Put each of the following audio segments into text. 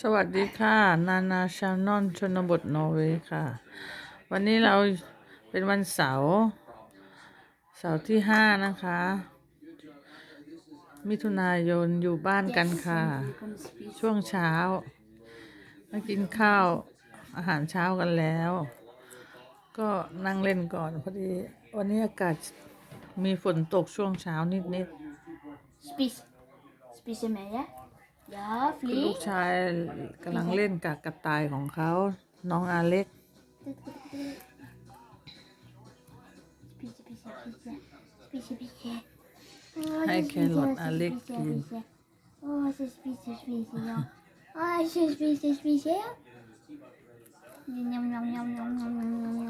สวัสดีค่ะ นานาชานอนชนบทนอร์เวย์ค่ะ วันนี้เราเป็นวันเสาร์เสาร์ที่ห้านะคะ มิถุนายนอยู่บ้านกันค่ะ ช่วงเช้า มากินข้าวอาหารเช้ากันแล้ว ก็นั่งเล่นก่อนพอดีวันนี้อากาศมีฝนตกช่วงเช้านิด ปีใช่ไหมยะยาฟลีลูกชายกำลังเล่นกับกระต่ายของเขา น้องอาเล็ก ให้แครอทอาเล็กกินโอ้เซสปีเซสปีเซยโอ้เซสปีเซสปีเซยยำยำยำยำยำ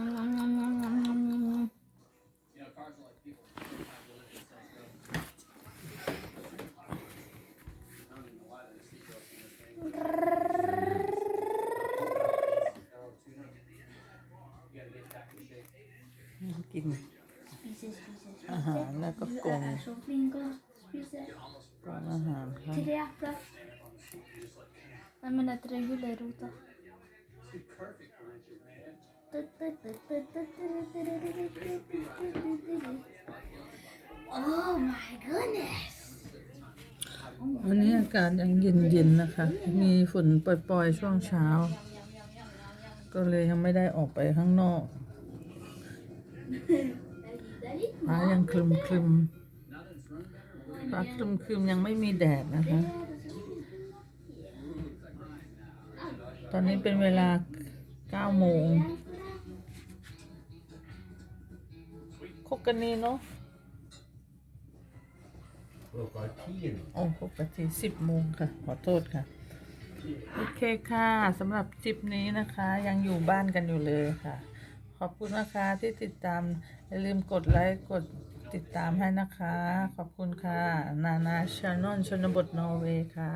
Giv den Spise, spise, Aha, spise. det er godt Du gående. er så flink å spise. Barn og han. Tre epler. Nei, men det er tre gulrøtter. Oh my goodness! วันนี้อากาศยังเย็นๆนะคะ มีฝนปล่อยๆช่วงเช้า ก็เลยยังไม่ได้ออกไปข้างนอก ฟ้ายังคลึมคลึมๆฟ้าคลึมคลึมๆยังไม่มีแดดนะคะ ตอนนี้เป็นเวลา9โมงคกกันนี่เนาะ Klokka ti nå. โอ้ปกติสิบโมงค่ะ ขอโทษค่ะ โอเคค่ะสำหรับคลิปนี้นะคะ ยังอยู่บ้านกันอยู่เลยค่ะ ขอบคุณนะคะที่ติดตาม อย่าลืมกดไลค์กดติดตามให้นะคะ ขอบคุณค่ะ นานาชานอนชนบทนอร์เวย์ค่ะ